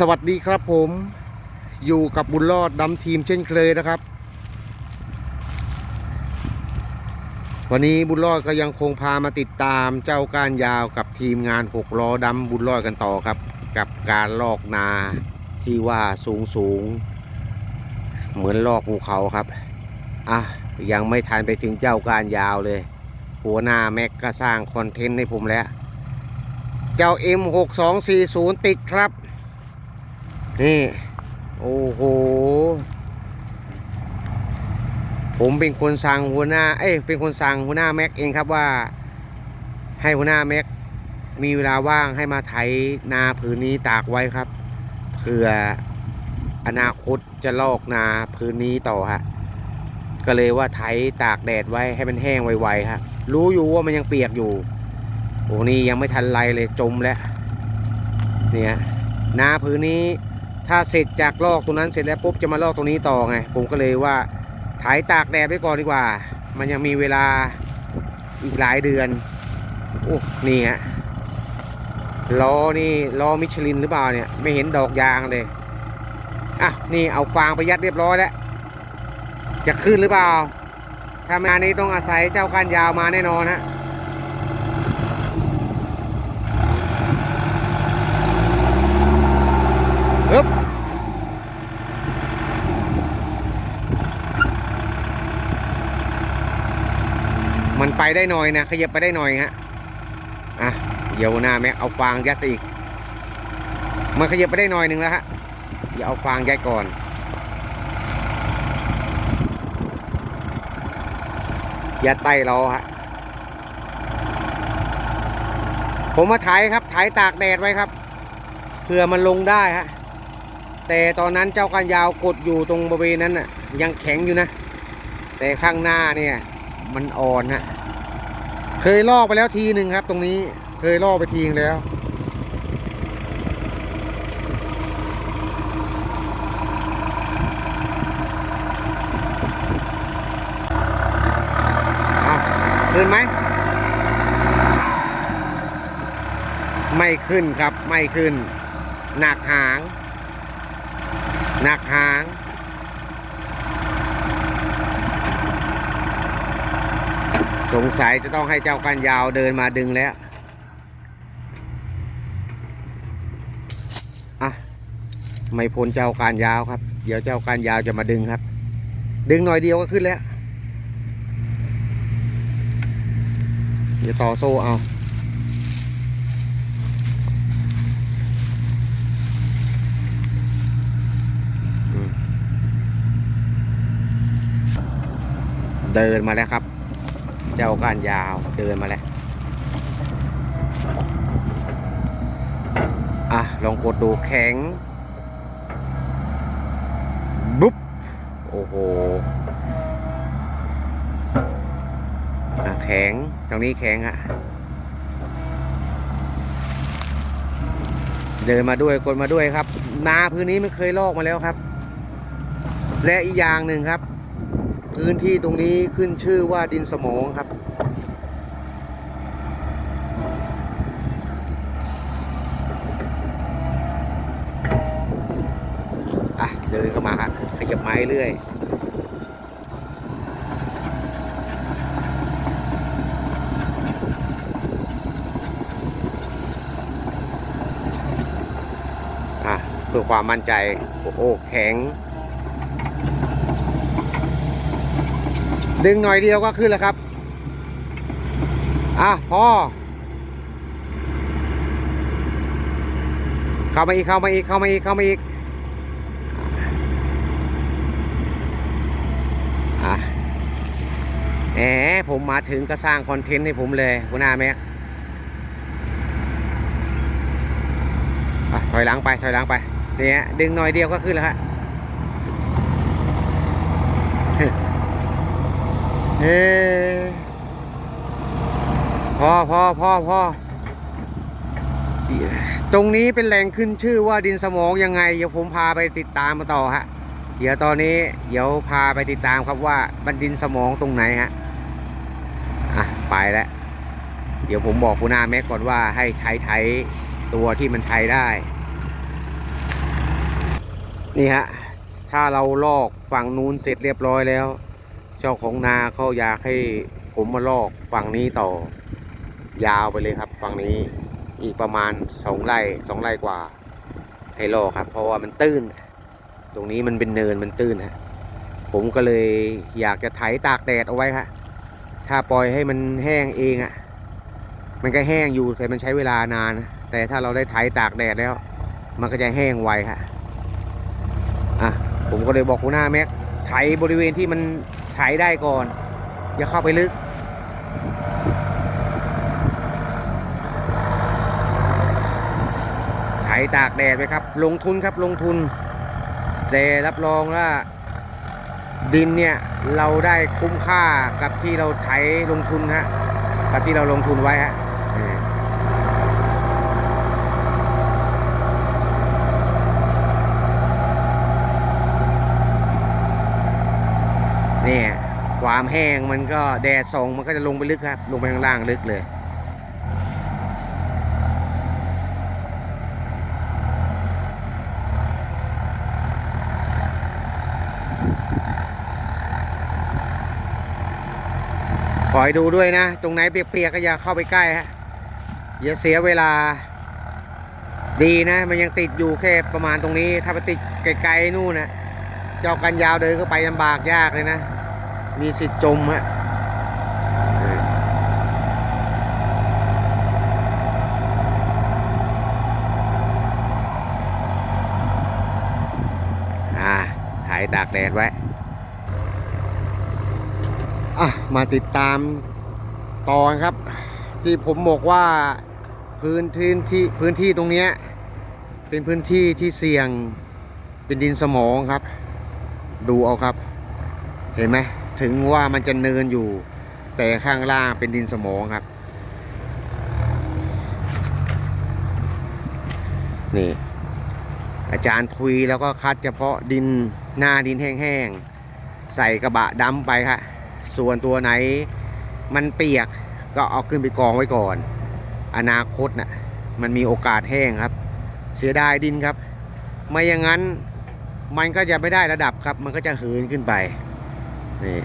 สวัสดีครับผมอยู่กับบุญรอดดำทีมเช่นเคยนะครับ วันนี้บุญรอดก็ยังคงพามาติดตามเจ้าก้านยาวกับทีมงานหกล้อดำบุญรอดกันต่อครับ กับการลอกนาที่ว่าสูงสูง เหมือนลอกภูเขาครับอะยังไม่ทันไปถึงเจ้ากานยาวเลย หัวหน้าแม็กก็สร้างคอนเทนต์ให้ผมแล้ว เจ้า M6240 ติดครับ นี่ โอ้โห ผมเป็นคนสั่งหัวหน้า เอ้ย เป็นคนสั่งหัวหน้าแม็กเองครับว่า ให้หัวหน้าแม็กมีเวลาว่างให้มาไถนาผืนนี้ตากไว้ครับเพื่ออนาคตจะลอกนาพื้นนี้ต่อฮะ ก็เลยว่าไถตากแดดไว้ให้มันแห้งไวๆครับ รู้อยู่ว่ามันยังเปียกอยู่ โอ้นี่ยังไม่ทันไรเลยจมแล้ว เนี่ย นาพื้นนี้ ถ้าเสร็จจากลอกตรงนั้นเสร็จแล้วปุ๊บจะมาลอกตรงนี้ต่อไง ผมก็เลยว่าถ่ายตากแดดไว้ก่อนดีกว่า มันยังมีเวลาอีกหลายเดือน โอ้นี่ฮะล้อนี่ล้อมิชลินหรือเปล่าเนี่ย ไม่เห็นดอกยางเลย อะ นี่เอาฟางไปยัดเรียบร้อยแล้ว จะขึ้นหรือเปล่า ถ้ามานนี้ต้องอาศัยเจ้าก้านยาวมาแน่นอนฮะ ไปได้หน่อยนะขยับไปได้หน่อยฮะอะเดี๋ยวหน้าแม็กเอาฟางยัดอีก มันขยับไปได้หน่อยหนึ่งแล้วฮะอย่าเอาฟางยัดก่อนยัดใต้ล้อฮะผมมาถ่ายครับถ่ายตากแดดไว้ครับเพื่อมันลงได้ฮะแต่ตอนนั้นเจ้ากันยาวกดอยู่ตรงบริเวณนั้นน่ะยังแข็งอยู่นะ แต่ข้างหน้าเนี่ย มันอ่อนฮะเคยลอกไปแล้วทีหนึ่งครับ ตรงนี้เคยลอกไปทีนึงแล้วขึ้นไหม ไม่ขึ้นครับ ไม่ขึ้น หนักหาง หนักหาง สงสัยจะต้องให้เจ้ากันยาวเดินมาดึงแล้วอะไม่พ้นเจ้าการยาวครับ เดี๋ยวเจ้าการยาวจะมาดึงครับ ดึงหน่อยเดียวก็ขึ้นแล้วเดี๋ยวต่อโซ่เอาเดินมาแล้วครับ เจ้าก้านยาวเดินมาแล้วอะลองกดดูแข็งบุ๊บโอ้โหแข็งตรงนี้แข็งอะเดินมาด้วยกดมาด้วยครับ นาพื้นนี้มันเคยลอกมาแล้วครับ และอีกอย่างหนึ่งครับ พื้นที่ตรงนี้ขึ้นชื่อว่าดินสมองครับ อะ เดินเข้ามาครับขยับไม้เรื่อยอะเพื่อความมั่นใจ โอ้โหแข็ง ดึงหน่อยเดียวก็ขึ้นแล้วครับ อะพอเข้ามาอีกเข้ามาอีกเข้ามาอีกเข้ามาอีกอะแหมผมมาถึงก็สร้างคอนเทนต์ให้ผมเลยหัวหน้าแม็กถอยหลังไปถอยหลังไปเนี่ยดึงหน่อยเดียวก็ขึ้นแล้วฮะ เออพอพอพอพอตรงนี้เป็นแหล่งขึ้นชื่อว่าดินสมองยังไง เดี๋ยวผมพาไปติดตามมาต่อฮะ เดี๋ยวตอนนี้ เดี๋ยวพาไปติดตามครับว่ามันดินสมองตรงไหนฮะ อะ ไปแล้ว เดี๋ยวผมบอกคุณอาแม็กก่อนว่าให้ใช้ไถตัวที่มันใช้ได้ นี่ฮะ ถ้าเราลอกฝั่งนู้นเสร็จเรียบร้อยแล้ว เจ้าของนาเขาอยากให้ผมมาลอกฝั่งนี้ต่อยาวไปเลยครับฝั่งนี้อีกประมาณสองไร่สองไร่กว่า ให้ลอกครับ เพราะว่ามันตื้น ตรงนี้มันเป็นเนินมันตื้นฮะผมก็เลยอยากจะไถตากแดดเอาไว้ฮะถ้าปล่อยให้มันแห้งเองอะ่ะ มันก็แห้งอยู่แต่มันใช้เวลานาน แต่ถ้าเราได้ไถตากแดดแล้ว มันก็จะแห้งไวฮะอะผมก็เลยบอกหัวหน้าแม็กไถบริเวณที่มัน ไถได้ก่อน อย่าเข้าไปลึก ไถตากแดดไปครับ ลงทุนครับลงทุน แต่รับรองว่า ดินเนี่ย เราได้คุ้มค่ากับที่เราไถลงทุนฮะ กับที่เราลงทุนไว้ฮะเออเนี่ยความแห้งมันก็แดดส่องมันก็จะลงไปลึกครับ ลงไปข้างล่างลึกเลย คอยดูด้วยนะ ตรงไหนเปียกๆก็อย่าเข้าไปใกล้ฮะอย่าเสียเวลา ดีนะ มันยังติดอยู่แค่ประมาณตรงนี้ ถ้าไปติดไกลๆนู่นนะเจ้ากันยาวเดินก็ไปลำบากยากเลยนะ มีสิทธิ์จมฮะถ่ายตากแดดไว้อะมาติดตามตอนครับ ที่ผมบอกว่าพื้นที่ที่พื้นที่ตรงเนี้ยเป็นพื้นที่ที่เสี่ยงเป็นดินสมองครับ ดูเอาครับ เห็นไหม ถึงว่ามันจะเนินอยู่ แต่ข้างล่างเป็นดินสมองครับ นี่ อาจารย์ทุยแล้วก็คัดเฉพาะดินหน้าดินแห้งๆ ใส่กระบะดำไปครับส่วนตัวไหนมันเปียกก็เอาขึ้นไปกองไว้ก่อน อนาคตน่ะมันมีโอกาสแห้งครับ เสียดายดินครับ ไม่อย่างนั้นมันก็จะไม่ได้ระดับครับ มันก็จะเหินขึ้นไป นี่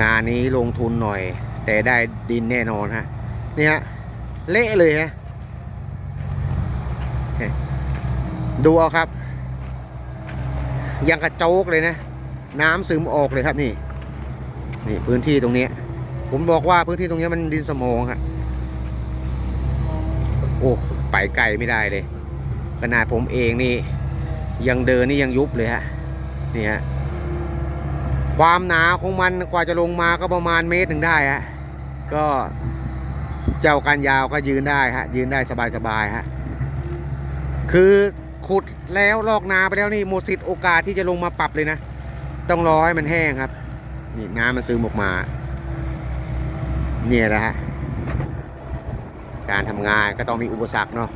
งานนี้ลงทุนหน่อย แต่ได้ดินแน่นอนฮะนี่ฮะเละเลยฮะดูเอาครับ ยังกระโจกเลยนะ น้ำซึมออกเลยครับนี่ นี่พื้นที่ตรงนี้ ผมบอกว่าพื้นที่ตรงนี้มันดินสมองครับโอ้ไปไกลไม่ได้เลย ขนาดผมเองนี่ ยังเดินนี่ยังยุบเลยฮะนี่ฮะ ความหนาของมันกว่าจะลงมาก็ประมาณเมตรหนึ่งได้ฮะก็เจ้ากันยาวก็ยืนได้ฮะยืนได้สบายๆฮะคือขุดแล้วลอกนาไปแล้วนี่หมดสิทธิ์โอกาสที่จะลงมาปรับเลยนะ ต้องรอให้มันแห้งครับนี่น้ำมันซึมออกมา เนี่ยแหละฮะการทำงานก็ต้องมีอุปสรรคเนาะ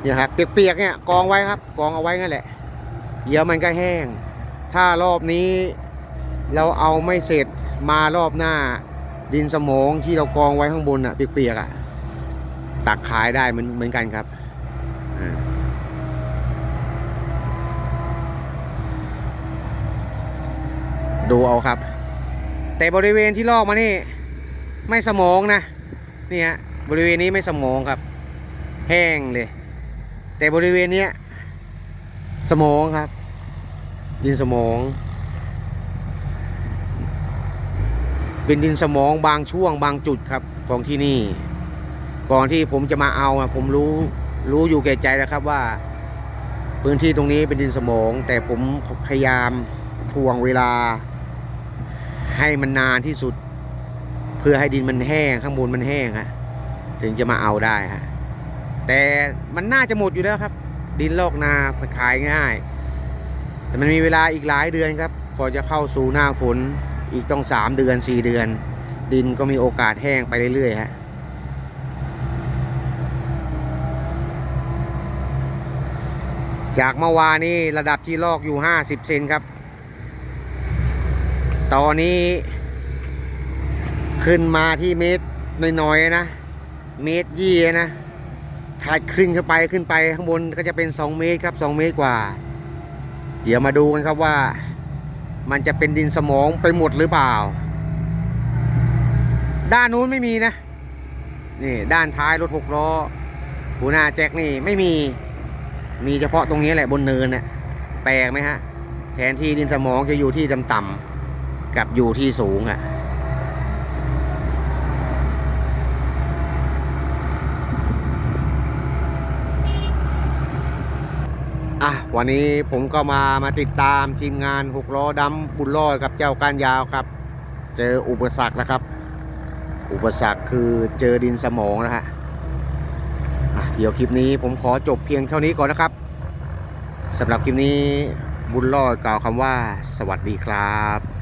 เนี่ยครับเปียกๆเนี่ยกองไว้ครับ กองเอาไว้งั้นแหละเดี๋ยวมันก็แห้ง ถ้ารอบนี้ เราเอาไม่เสร็จมารอบหน้า ดินสมองที่เรากองไว้ข้างบนอะเปียกๆอะตักขายได้เหมือนเหมือนกันครับดูเอาครับ แต่บริเวณที่ลอกมานี่ ไม่สมองนะนี่ฮะบริเวณนี้ไม่สมองครับ แห้งเลย แต่บริเวณเนี้ยสมองครับดินสมอง เป็นดินสมองบางช่วงบางจุดครับของที่นี่ ก่อนที่ผมจะมาเอาผมรู้รู้อยู่แก่ใจแล้วครับว่า พื้นที่ตรงนี้เป็นดินสมอง แต่ผมพยายามทวงเวลา ให้มันนานที่สุด เพื่อให้ดินมันแห้งข้างบนมันแห้งฮะถึงจะมาเอาได้ฮะแต่มันน่าจะหมดอยู่แล้วครับ ดินลอกนาขายง่าย แต่มันมีเวลาอีกหลายเดือนครับกว่าจะเข้าสู่หน้าฝน อีกต้องสามเดือนสี่เดือน ดินก็มีโอกาสแห้งไปเรื่อยๆฮะจากเมื่อวานนี้ระดับที่ลอกอยู่ห้าสิบเซนครับ ตอนนี้ ขึ้นมาที่เมตรน้อยๆนะ เมตรยี่นะถัดขึ้นเข้าไปขึ้นไปข้างบนก็จะเป็นสองเมตรครับสองเมตรกว่า เดี๋ยวมาดูกันครับว่า มันจะเป็นดินสมองไปหมดหรือเปล่า ด้านนู้นไม่มีนะ นี่ด้านท้ายรถหกล้อหัวหน้าแจ็คนี่ไม่มี มีเฉพาะตรงนี้แหละบนเนินเนี่ยแปลกไหมฮะแทนที่ดินสมองจะอยู่ที่ต่ำๆกับอยู่ที่สูงอะ่ะ วันนี้ผมก็มามาติดตามทีมงานหกล้อดำบุญรอดกับเจ้าก้านยาวครับ เจออุปสรรคแล้วครับ อุปสรรคคือเจอดินสมองนะฮะอะเดี๋ยวคลิปนี้ผมขอจบเพียงเท่านี้ก่อนนะครับสำหรับคลิปนี้บุญรอดกล่าวคำว่า สวัสดีครับ